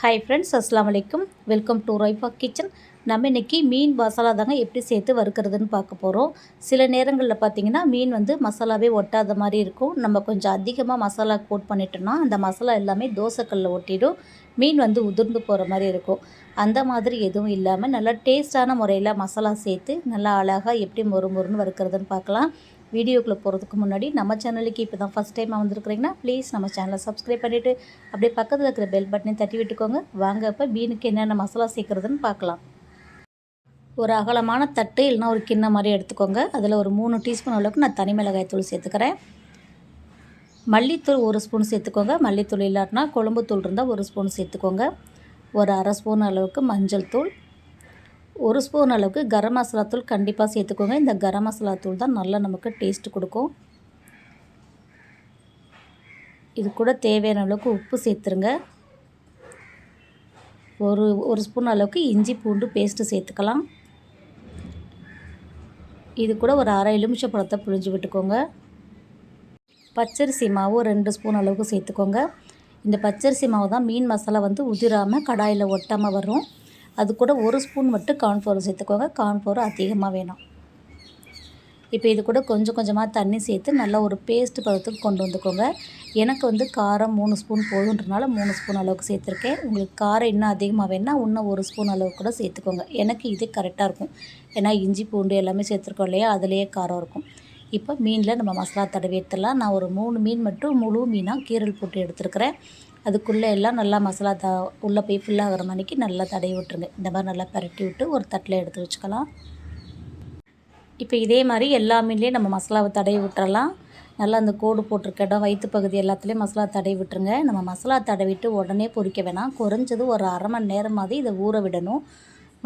Hi friends அஸ்லாம் வலைக்கும் welcome to Raifa kitchen நம்ம இன்றைக்கி மீன் மசாலா தாங்க எப்படி சேர்த்து வறுக்கிறதுன்னு பார்க்க போகிறோம் சில நேரங்களில் பார்த்தீங்கன்னா மீன் வந்து மசாலாவே ஒட்டாத மாதிரி இருக்கும். நம்ம கொஞ்சம் அதிகமாக மசாலா கோட் பண்ணிட்டோம்னா அந்த மசாலா எல்லாமே தோசைக்கல்லில் ஒட்டிடும். மீன் வந்து உதிர்ந்து போகிற மாதிரி இருக்கும். அந்த மாதிரி எதுவும் இல்லாமல் நல்லா டேஸ்டான முறையில் மசாலா சேர்த்து நல்லா அழகாக எப்படி மொறு மொறுன்னு வறுக்கிறதுன்னு பார்க்கலாம். வீடியோக்குள்ளே போகிறதுக்கு முன்னாடி நம்ம சேனலுக்கு இப்போ தான் ஃபஸ்ட் டைம் வந்திருக்கிறீங்கன்னா ப்ளீஸ் நம்ம சேனலை சப்ஸ்கிரைப் பண்ணிவிட்டு அப்படியே பக்கத்தில் இருக்கிற பெல் பட்டனை தட்டி விட்டுக்கோங்க. வாங்க இப்போ மீனுக்கு என்னென்ன மசாலா சேர்க்குறதுன்னு பார்க்கலாம். ஒரு அகலமான தட்டு இல்லைனா ஒரு கிண்ணம் மாதிரி எடுத்துக்கோங்க. அதில் ஒரு மூணு டீஸ்பூன் அளவுக்கு நான் தனி மிளகாய் தூள் சேர்த்துக்கிறேன். மல்லித்தூள் ஒரு ஸ்பூன் சேர்த்துக்கோங்க. மல்லித்தூள் இல்லாட்டினா குழம்புத்தூள் இருந்தால் ஒரு ஸ்பூன் சேர்த்துக்கோங்க. ஒரு அரை ஸ்பூன் அளவுக்கு மஞ்சள் தூள். ஒரு ஸ்பூன் அளவுக்கு கரம் மசாலா தூள் கண்டிப்பாக சேர்த்துக்கோங்க. இந்த கரம் மசாலா தூள் தான் நல்லா நமக்கு டேஸ்ட்டு கொடுக்கும். இது கூட தேவையான அளவுக்கு உப்பு சேர்த்துருங்க. ஒரு ஒரு ஸ்பூன் அளவுக்கு இஞ்சி பூண்டு பேஸ்ட்டு சேர்த்துக்கலாம். இது கூட ஒரு அரை எலுமிச்சை பழத்தை புழிஞ்சு விட்டுக்கோங்க. பச்சரிசி மாவு ரெண்டு ஸ்பூன் அளவுக்கு சேர்த்துக்கோங்க. இந்த பச்சரிசி மாவு தான் மீன் மசாலா வந்து உதிராமல் கடாயில் ஒட்டாமல் வரும். அது கூட ஒரு ஸ்பூன் மட்டும் கார்ன்ஃப்ளவர் சேர்த்துக்கோங்க. கார்ன்ஃப்ளவர் அதிகமாக வேணும். இப்போ இது கூட கொஞ்சம் கொஞ்சமாக தண்ணி சேர்த்து நல்லா ஒரு பேஸ்ட் பதத்துக்கு கொண்டு வந்துக்கோங்க. எனக்கு வந்து காரம் மூணு ஸ்பூன் போதுன்றனால மூணு ஸ்பூன் அளவுக்கு சேர்த்துருக்கேன். உங்களுக்கு காரம் இன்னும் அதிகமாக வேணால் இன்னும் ஒரு ஸ்பூன் அளவுக்கு கூட சேர்த்துக்கோங்க. எனக்கு இது கரெக்டாக இருக்கும். ஏன்னா இஞ்சி பூண்டு எல்லாமே சேர்த்துருக்கோம் இல்லையா? அதுலேயே காரம் இருக்கும். இப்போ மீனில் நம்ம மசாலா தடவி எடுத்துடலாம். நான் ஒரு மூணு மீன் மட்டும் முழு மீனாக கீரல் போட்டு எடுத்துருக்கிறேன். அதுக்குள்ளே எல்லாம் நல்லா மசாலா த உள்ளே போய் ஃபுல்லாகிற மணிக்கு நல்லா தடவி விட்டுருங்க. இந்த மாதிரி நல்லா பரட்டி விட்டு ஒரு தட்டில் எடுத்து வச்சுக்கலாம். இப்போ இதே மாதிரி எல்லா மீன்லேயும் நம்ம மசாலாவை தடவி விட்டுறலாம். நல்லா அந்த கோடு போட்டிருக்க இடம் வயிற்று பகுதி எல்லாத்துலேயும் மசாலா தடவி விட்டுருங்க. நம்ம மசாலா தடவிட்டு உடனே பொரிக்க வேணாம். குறைஞ்சது ஒரு அரை மணி நேரமாவது இதை ஊற விடணும்.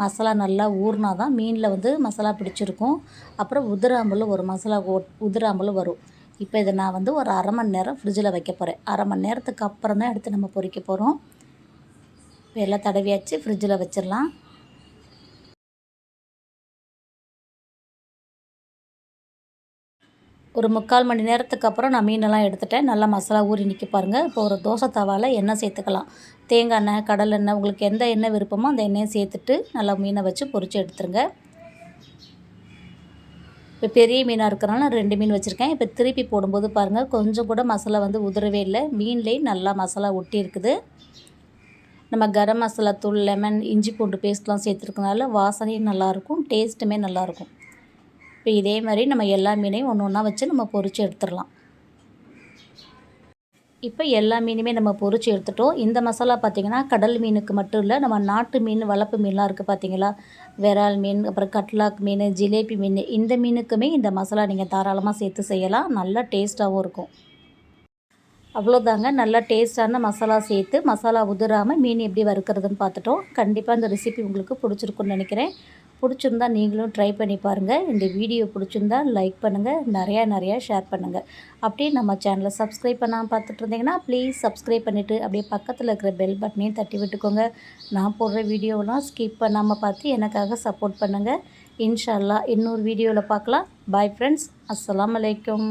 மசாலா நல்லா ஊறினா தான் மீனில் வந்து மசாலா பிடிச்சிருக்கும். அப்புறம் உதிராம்பல் ஒரு மசாலா உதிராம்பல் வரும். இப்போ இதை நான் வந்து ஒரு அரை மணி நேரம் ஃப்ரிட்ஜில் வைக்க போகிறேன் அரை மணி நேரத்துக்கு அப்புறம் தான் எடுத்து நம்ம பொறிக்க போகிறோம் இப்போ எல்லாம் தடவியாச்சு ஃப்ரிட்ஜில் வச்சிடலாம். ஒரு முக்கால் மணி நேரத்துக்கு அப்புறம் நான் மீனெல்லாம் எடுத்துட்டேன். நல்லா மசாலா ஊறி நிற்க பாருங்கள் இப்போ ஒரு தோசை தவாவில் எண்ணெய் சேர்த்துக்கலாம். தேங்காய் எண்ணெய் கடல் எண்ணெய் உங்களுக்கு எந்த எண்ணெய் விருப்பமோ அந்த எண்ணெயை சேர்த்துட்டு நல்லா மீனை வச்சு பொறிச்சு எடுத்துருங்க. இப்போ பெரிய மீனாக இருக்கிறனால நான் ரெண்டு மீன் வச்சுருக்கேன். இப்போ திருப்பி போடும்போது பாருங்கள் கொஞ்சம் கூட மசாலா வந்து உதிரவே இல்லை. மீன்லேயும் நல்லா மசாலா ஒட்டி இருக்குது. நம்ம கரம் மசாலா தூள் லெமன் இஞ்சி பூண்டு பேஸ்ட்லாம் சேர்த்துருக்கனால வாசனையும் நல்லாயிருக்கும் டேஸ்ட்டுமே நல்லாயிருக்கும் இப்போ இதே மாதிரி நம்ம எல்லா மீனையும் ஒன்று ஒன்றா வச்சு நம்ம பொறிச்சு எடுத்துடலாம். இப்போ எல்லா மீனுமே நம்ம பொறிச்சு எடுத்துட்டோம். இந்த மசாலா பார்த்திங்கன்னா கடல் மீனுக்கு மட்டும் இல்லை நம்ம நாட்டு மீன் வளர்ப்பு மீன்லாம் இருக்குது பார்த்தீங்களா விரால் மீன் அப்புறம் கட்லாக் மீன் ஜிலேபி மீன் இந்த மீனுக்குமே இந்த மசாலா நீங்கள் தாராளமாக சேர்த்து செய்யலாம். நல்லா டேஸ்ட்டாகவும் இருக்கும். அவ்வளோதாங்க. நல்லா டேஸ்ட்டான மசாலா சேர்த்து மசாலா உதிராமல் மீன் எப்படி வறுக்கிறதுன்னு பார்த்துட்டோம். கண்டிப்பாக இந்த ரெசிபி உங்களுக்கு பிடிச்சிருக்குன்னு நினைக்கிறேன். பிடிச்சிருந்தா நீங்களும் ட்ரை பண்ணி பாருங்கள் இந்த வீடியோ பிடிச்சிருந்தா லைக் பண்ணுங்கள் நிறையா நிறையா ஷேர் பண்ணுங்கள் அப்படியே நம்ம சேனலை சப்ஸ்கிரைப் பண்ணாமல் பார்த்துட்டு இருந்தீங்கன்னா ப்ளீஸ் சப்ஸ்கிரைப் பண்ணிவிட்டு அப்படியே பக்கத்தில் இருக்கிற பெல் பட்டனையும் தட்டி விட்டுக்கோங்க. நான் போடுற வீடியோவெலாம் ஸ்கிப் பண்ணாமல் பார்த்து எனக்காக சப்போர்ட் பண்ணுங்கள் இன்ஷால்லா இன்னொரு வீடியோவில் பார்க்கலாம். பாய் ஃப்ரெண்ட்ஸ் அஸ்லாம் வலைக்கம்